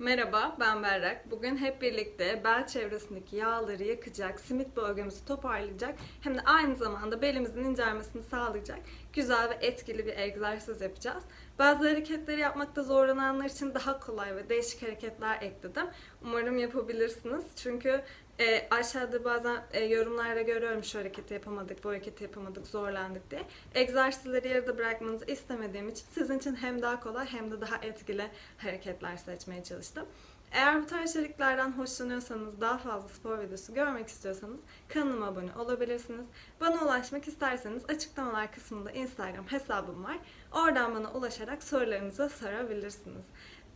Merhaba, ben Berrak. Bugün hep birlikte bel çevresindeki yağları yakacak, simit bölgemizi toparlayacak, hem de aynı zamanda belimizin incelmesini sağlayacak güzel ve etkili bir egzersiz yapacağız. Bazı hareketleri yapmakta zorlananlar için daha kolay ve değişik hareketler ekledim. Umarım yapabilirsiniz. Çünkü e, aşağıda bazen e, yorumlarda görüyorum şu hareketi yapamadık, bu hareketi yapamadık, zorlandık diye. Egzersizleri yarıda bırakmanızı istemediğim için sizin için hem daha kolay hem de daha etkili hareketler seçmeye çalıştım. Eğer bu tarz içeriklerden hoşlanıyorsanız, daha fazla spor videosu görmek istiyorsanız kanalıma abone olabilirsiniz. Bana ulaşmak isterseniz açıklamalar kısmında Instagram hesabım var. Oradan bana ulaşarak sorularınızı sorabilirsiniz.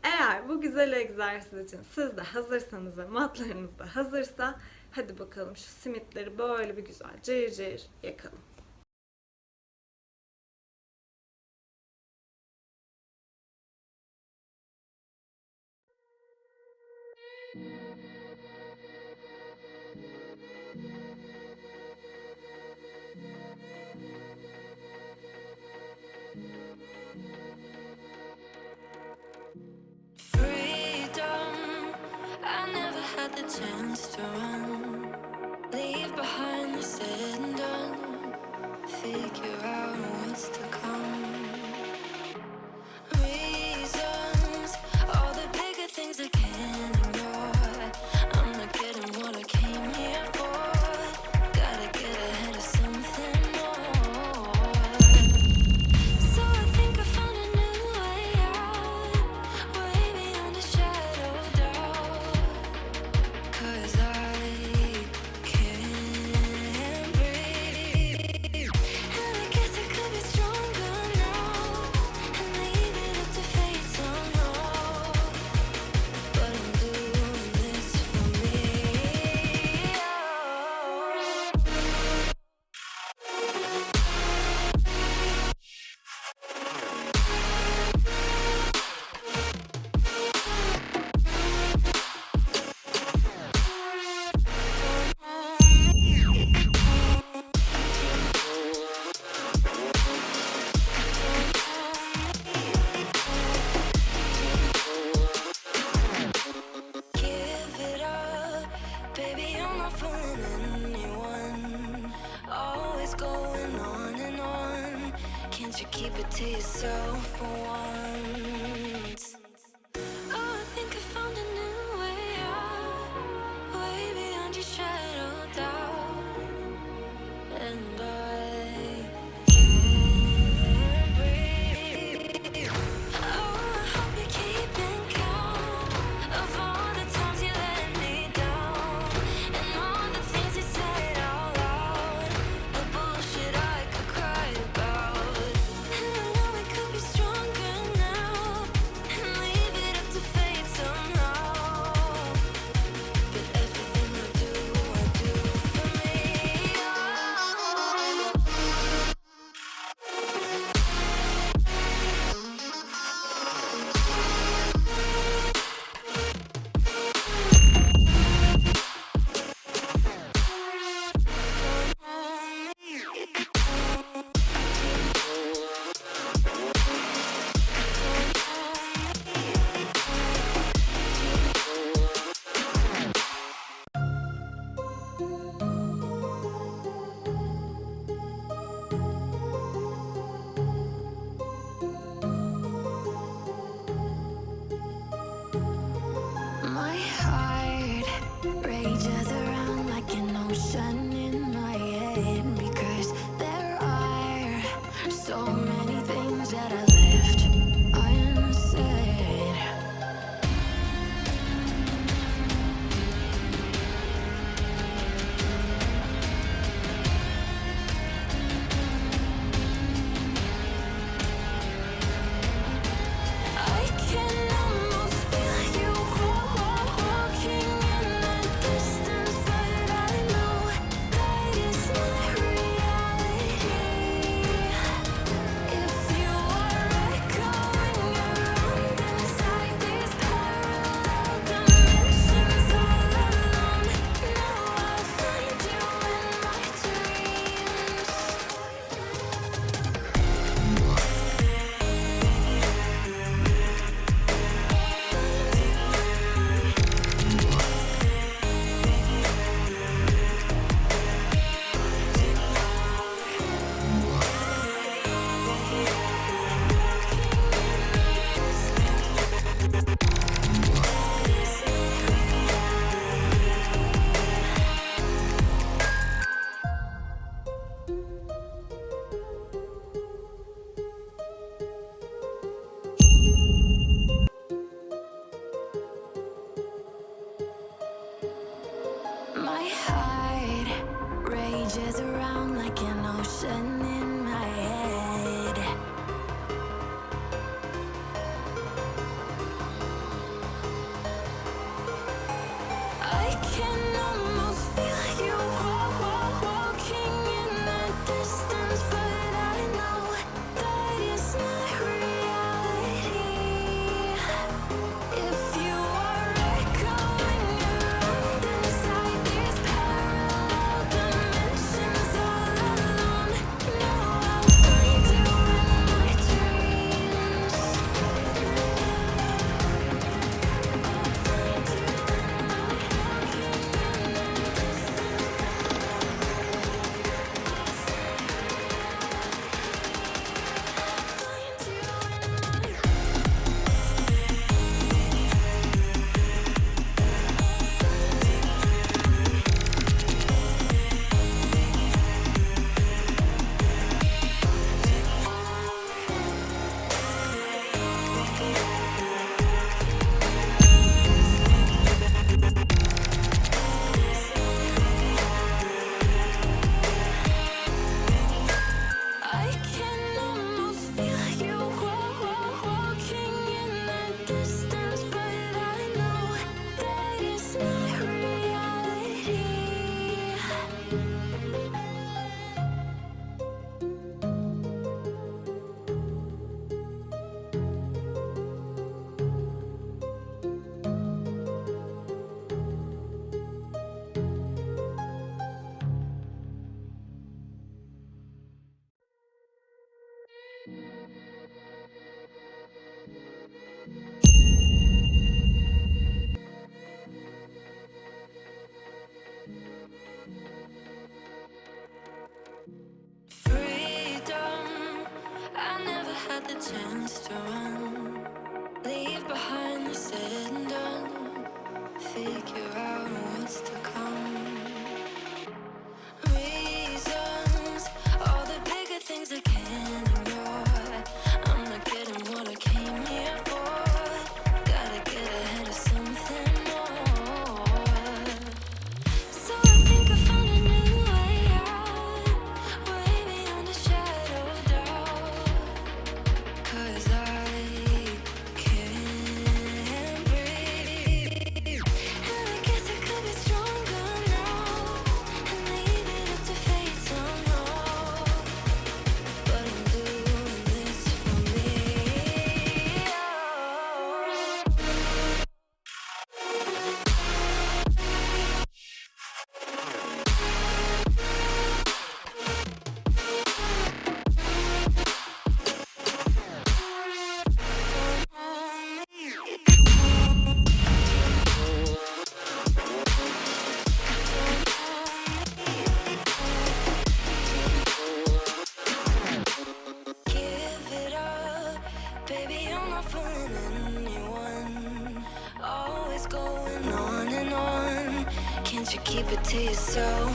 Eğer bu güzel egzersiz için siz de hazırsanız ve matlarınız da hazırsa hadi bakalım şu simitleri böyle bir güzel cayır cayır yakalım. Baby. I'm not fooling anyone. Always going on and on. Can't you keep it to yourself for once? so